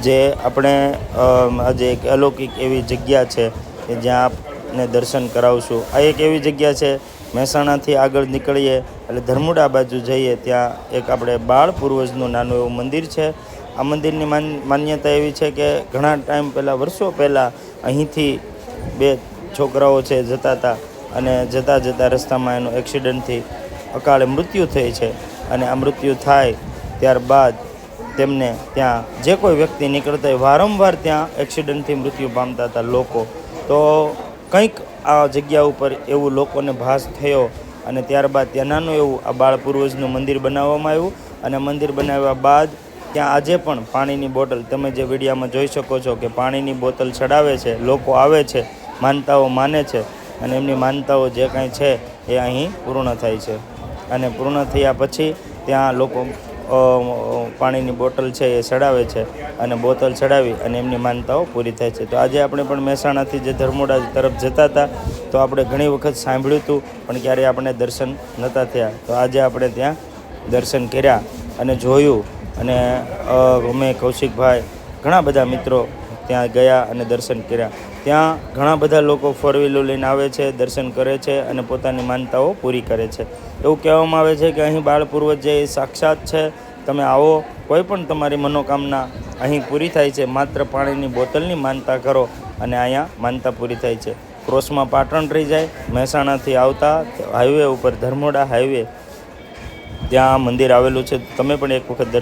જે આપણે આજે એક અલૌકિક એવી જગ્યા છે કે જ્યાં આપને દર્શન કરાવશું. આ એક એવી જગ્યા છે, મહેસાણાથી આગળ નીકળીએ, એટલે ધર્મુડા બાજુ જઈએ, ત્યાં એક આપણે બાળ પૂર્વજનું નાનું એવું મંદિર છે. આ મંદિરની માન્યતા એવી છે કે ઘણા ટાઈમ પહેલાં, વર્ષો પહેલાં અહીંથી બે છોકરાઓ છે જતા હતા અને જતાં જતાં રસ્તામાં એનું એક્સિડન્ટથી અકાળે મૃત્યુ થઈ છે. અને આ મૃત્યુ થાય ત્યારબાદ તેમને ત્યાં જે કોઈ વ્યક્તિ નીકળતા હોય, વારંવાર ત્યાં એક્સિડન્ટથી મૃત્યુ પામતા હતા લોકો. તો કંઈક આ જગ્યા ઉપર એવું લોકોને ભાસ થયો અને ત્યારબાદ ત્યાં નાનું એવું આ બાળ પૂર્વજનું મંદિર બનાવવામાં આવ્યું અને મંદિર બનાવ્યા બાદ ત્યાં આજે પણ પાણીની બોટલ તમે જે વિડીયામાં જોઈ શકો છો કે પાણીની બોટલ ચડાવે છે, લોકો આવે છે, માનતાઓ માને છે અને એમની માનતાઓ જે કાંઈ છે એ અહીં પૂર્ણ થાય છે. અને પૂર્ણ થયા પછી ત્યાં લોકો પાણીની બોટલ છે એ ચડાવે છે અને બોટલ ચડાવી અને એમની માનતાઓ પૂરી થાય છે. તો આજે આપણે પણ મહેસાણાથી જે ધર્મોડા તરફ જતા હતા, તો આપણે ઘણી વખત સાંભળ્યું હતું, પણ ક્યારેય આપણે દર્શન નહોતા થયા. તો આજે આપણે ત્યાં દર્શન કર્યા અને જોયું અને અમે કૌશિકભાઈ, ઘણા બધા મિત્રો ત્યાં ગયા અને દર્શન કર્યા. ત્યાં ઘણા બધા લોકો ફોર વ્હીલર લઈને આવે છે, દર્શન કરે છે અને પોતાની માનતાઓ પૂરી કરે છે. એવું કહેવામાં આવે છે કે અહીં બાળ પૂર્વજ જે સાક્ષાત છે. તમે આવો, કોઈ પણ તમારી મનોકામના અહીં પૂરી થાય છે. માત્ર પાણીની બોટલની માનતા કરો અને અહીંયા માનતા પૂરી થાય છે. ક્રોસમાં પાટણ રહી જાય, મહેસાણાથી આવતા હાઈવે ઉપર ધર્મોડા હાઈવે ત્યાં મંદિર આવેલું છે. તમે પણ એક વખત